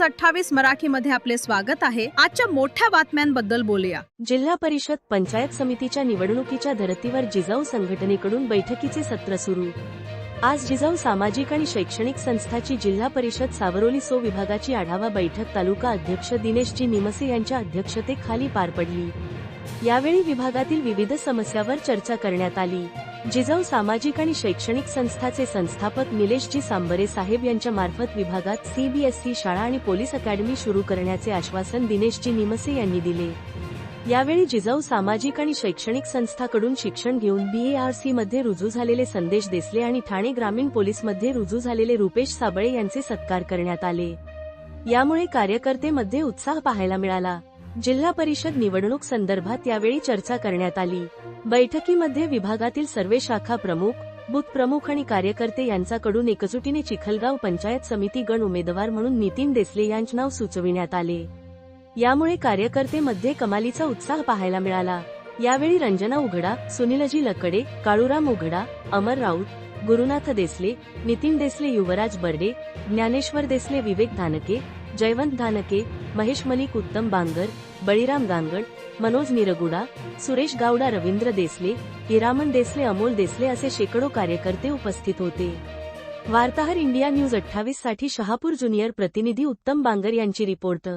News अठ्ठावीस मराठीमध्ये आपले स्वागत आहे. आजच्या मोठ्या बातम्यांबद्दल बोलूया. जिल्हा परिषद पंचायत समितीच्या निवडणुकीच्या धर्तीवर जिजाऊ संघटनेकडून बैठकीचे सत्र सुरू. आज जिजाऊ सामाजिक आणि शैक्षणिक संस्थाची जिल्हा परिषद सावरोली सो विभागाची आढावा बैठक तालुका अध्यक्ष दिनेशजी निमसे यांच्या अध्यक्षतेखाली पार पडली. यावेळी विभागातील विविध समस्यावर चर्चा करण्यात आली. जिजाऊ सामाजिक आणि शैक्षणिक संस्थाचे संस्थापक निलेशजी सांबरे साहेब यांच्या मार्फत विभागात सीबीएसई शाळा आणि पोलीस अकॅडमी सुरू करण्याचे आश्वासन दिनेशजी निमसे यांनी दिले. यावेळी जिजाऊ सामाजिक आणि शैक्षणिक संस्थाकडून शिक्षण घेऊन बीएआरसी मध्ये रुजू झालेले संदेश देसले आणि ठाणे ग्रामीण पोलीसमध्ये रुजू झालेले रुपेश साबळे यांचे सत्कार करण्यात आले. यामुळे कार्यकर्तेमध्ये उत्साह पाहायला मिळाला. जिल्हा परिषद निवडणूक संदर्भात यावेळी चर्चा करण्यात आली. बैठकीमध्ये विभागातील सर्व शाखा प्रमुख बुथ प्रमुख आणि कार्यकर्ते यांच्याकडून एकजुटीने चिखलगाव पंचायत समिती गण उमेदवार म्हणून नितीन देसले यांचे नाव सुचविण्यात आले. यामुळे कार्यकर्तेमध्ये कमालीचा उत्साह पाहायला मिळाला. यावेळी रंजना उघडा सुनीलजी लकडे काळूराम उघडा अमर राऊत गुरुनाथ देसले नितीन देसले युवराज बर्डे ज्ञानेश्वर देसले विवेक धानके जयवंत धानके महेश मलिक उत्तम बांगर बळीराम गांगड मनोज निरगुडा सुरेश गावडा रवींद्र देसले हिरामन देसले अमोल देसले असे शेकडो कार्यकर्ते उपस्थित होते. वार्ताहर इंडिया न्यूज अठ्ठावीससाठी शहापूर ज्युनियर प्रतिनिधी उत्तम बांगर यांची रिपोर्ट.